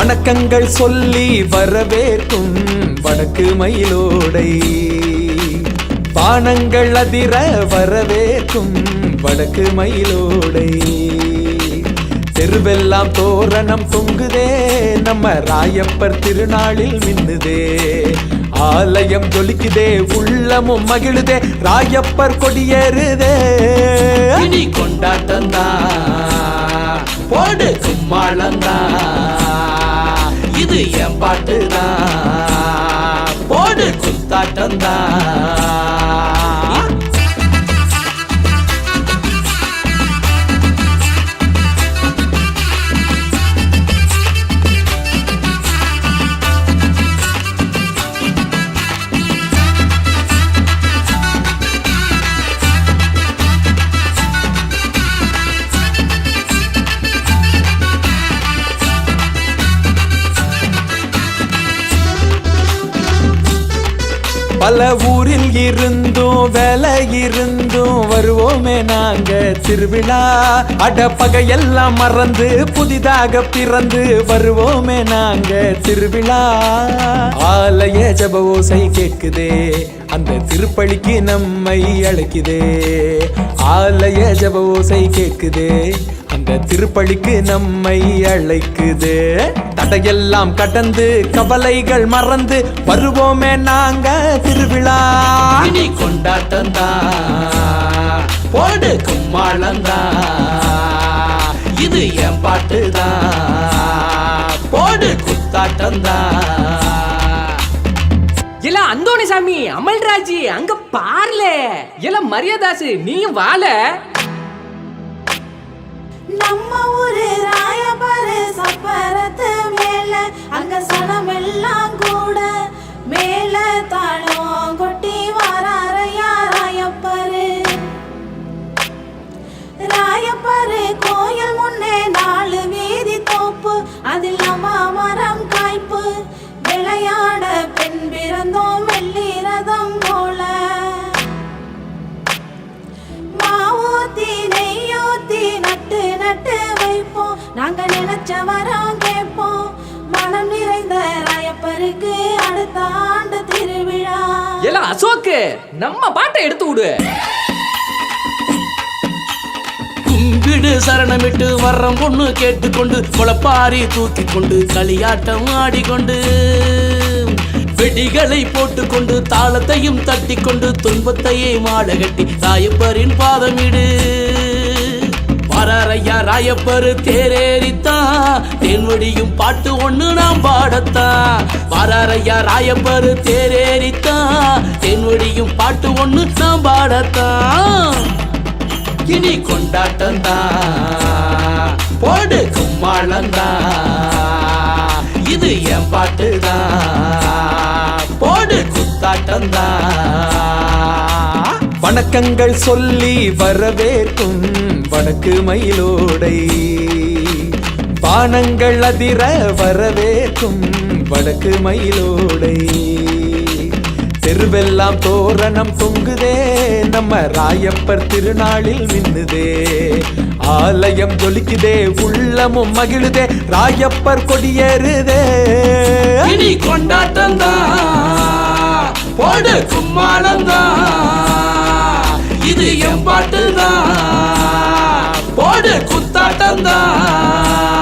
வணக்கங்கள் சொல்லி வரவேற்கும் வடக்கு மயிலோடை. பானங்கள் அதிர வரவேற்கும் வடக்கு மயிலோடை. தெருவெல்லாம் தோரணம் தொங்குதே நம்ம ராயப்பர் திருநாளில் மின்னுதே. ஆலயம் ஜொலிக்குதே உள்ளமும் மகிழுதே ராயப்பர் கொடியேறுதே. இனி கொண்டாட்டம் போடு கும்மாளந்தா இது என் போடு குத்தாட்டம் பல ஊரில் இருந்தும் வேலை இருந்தும் வருவோமே நாங்க. திருவிழா அடப்பகையெல்லாம் மறந்து புதிதாக பிறந்து வருவோமே நாங்க. திருவிழா ஆலய ஜப ஓசை கேட்குதே. அந்த திருப்பலிக்கு நம்மை அழைக்குதே. ஆலய ஜப ஓசை கேட்குதே. திருப்பலிக்கு நம்மை அழைக்குது. தடையெல்லாம் கடந்து கவலைகள் மறந்து வருவோமே நாங்க திருவிழா. கொண்டாட்டம் போடு கும்மாளந்தா இது என் பாட்டு போடு குத்தாட்டம் இல்ல அந்தோணி சாமி அமல்ராஜி அங்க பாருல. இல்ல மரியாதாசு நீயும் வாழ நம்ம ஊரு ராயபாரு சப்பரத்து மேல அங்க சனம் நாங்க நினைச்ச வரம் கேட்போம். மனம் நிறைந்த ராயப்பருக்கு அடுத்த ஆண்டு திருவிழா. இல்ல அசோக்கு நம்ம பாட்டை எடுத்து விடு. கும்பிடு சரணமிட்டு வர்றம் பொண்ணு கேட்டுக்கொண்டு முளப்பாரி தூக்கி கொண்டு களியாட்டம் ஆடிக்கொண்டு. வெடிகளை போட்டுக்கொண்டு தாளத்தையும் தட்டிக்கொண்டு துன்பத்தையே மாடகட்டி ராயப்பரின் பாதமிடு ராயப்பரு தேரேறித்தா தேன்வடியும் பாட்டு ஒண்ணு நாம் பாடத்தான் வாராரையா ராயப்பரு தேரேறித்தா தேன்வடியும் பாட்டு ஒண்ணு நாம் பாடத்தான் இனி கொண்டாட்டம் போடு கும்மாளந்தா இது என் பாட்டு வணக்கங்கள் சொல்லி வரவேற்கும் வடக்கு மயிலோடை. பானங்கள் அதிர வரவேற்கும் வடக்கு மயிலோடை. தெருவெல்லாம் தோரணம் தொங்குதே நம்ம ராயப்பர் திருநாளில் மின்னுதே. ஆலயம் ஜொலிக்குதே உள்ளமும் மகிழுதே ராயப்பர் கொடியேறுதே. இனி கொண்டாட்டம் போடு கும்மாளம் இது என் பாட்டு தான் போடு குத்தாட்டம் தான்